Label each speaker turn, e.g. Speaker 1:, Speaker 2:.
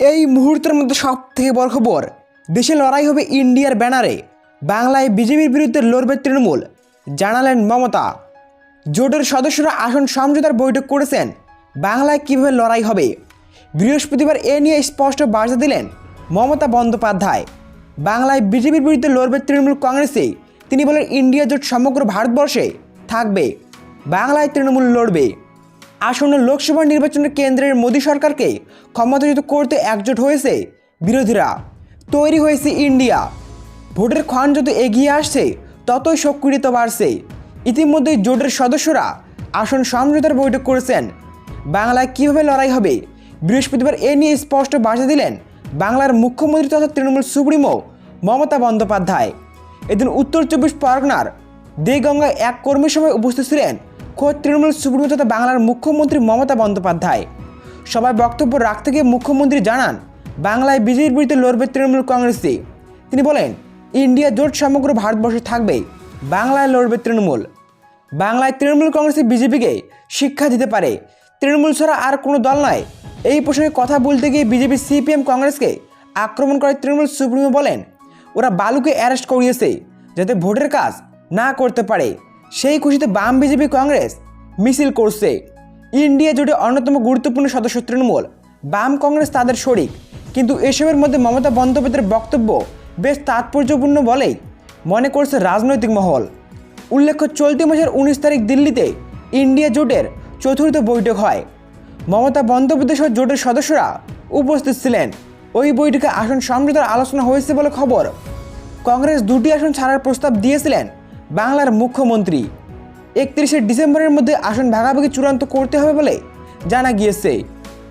Speaker 1: এই মুহূর্তের মধ্যে সব থেকে বড় খবর, দেশে লড়াই হবে ইন্ডিয়ার ব্যানারে। বাংলায় বিজেপির বিরুদ্ধে লড়বে তৃণমূল, জানালেন মমতা। জোটের সদস্যরা আসন সমঝোতার বৈঠক করেছেন, বাংলায় কীভাবে লড়াই হবে? বৃহস্পতিবার এ নিয়ে স্পষ্ট বার্তা দিলেন মমতা বন্দ্যোপাধ্যায়। বাংলায় বিজেপির বিরুদ্ধে লড়বে তৃণমূল কংগ্রেসে, তিনি বলেন ইন্ডিয়া জোট সমগ্র ভারতবর্ষে থাকবে, বাংলায় তৃণমূল লড়বে। আসন্ন লোকসভা নির্বাচনের কেন্দ্রের মোদী সরকারকে ক্ষমতাচ্যুত করতে একজোট হয়েছে বিরোধীরা। তৈরি হয়েছে ইন্ডিয়া। ভোটের ক্ষণ যত এগিয়ে আসছে, ততই সক্রিয়তা বাড়ছে। ইতিমধ্যে জোটের সদস্যরা আসন সমঝোতার বৈঠক করেছেন। বাংলায় কীভাবে লড়াই হবে? বৃহস্পতিবার এ নিয়ে স্পষ্ট বার্তা দিলেন বাংলার মুখ্যমন্ত্রী তথা তৃণমূল সুপ্রিমো মমতা বন্দ্যোপাধ্যায়। এদিন উত্তর চব্বিশ পরগনার দেগঙ্গায় এক কর্মী সভায় উপস্থিত ছিলেন খোদ তৃণমূল সুপ্রিমো তথা বাংলার মুখ্যমন্ত্রী মমতা বন্দ্যোপাধ্যায়। সবাই বক্তব্য রাখতে গিয়ে মুখ্যমন্ত্রী জানান, বাংলায় বিজেপির বিরুদ্ধে লড়বে তৃণমূল কংগ্রেসে তিনি বলেন, ইন্ডিয়া জোট সমগ্র ভারতবর্ষে থাকবে, বাংলায় লড়বে তৃণমূল। বাংলায় তৃণমূল কংগ্রেসে বিজেপিকে শিক্ষা দিতে পারে। তৃণমূল ছাড়া আর কোনো দল নয়। এই প্রসঙ্গে কথা বলতে গিয়ে বিজেপি সিপিএম কংগ্রেসকে আক্রমণ করে তৃণমূল সুপ্রিমো বলেন, ওরা বালুকে অ্যারেস্ট করিয়েছে, যাতে ভোটের কাজ না করতে পারে। সেই খুশিতে বাম বিজেপি কংগ্রেস মিছিল করছে। ইন্ডিয়া জোটে অন্যতম গুরুত্বপূর্ণ সদস্য তৃণমূল, বাম কংগ্রেস তাদের শরিক। কিন্তু এসবের মধ্যে মমতা বন্দ্যোপাধ্যায়ের বক্তব্য বেশ তাৎপর্যপূর্ণ বলেই মনে করছে রাজনৈতিক মহল। উল্লেখ্য, চলতি মাসের উনিশ তারিখ দিল্লিতে ইন্ডিয়া জোটের চতুর্থ বৈঠক হয়। মমতা বন্দ্যোপাধ্যায় জোটের সদস্যরা উপস্থিত ছিলেন। ওই বৈঠকে আসন সমঝোতার আলোচনা হয়েছে বলে খবর কংগ্রেস দুটি আসন ছাড়ার প্রস্তাব দিয়েছিলেন বাংলার মুখ্যমন্ত্রী। একত্রিশে ডিসেম্বরের মধ্যে আসন ভাগাভাগি চূড়ান্ত করতে হবে বলে জানা গিয়েছে।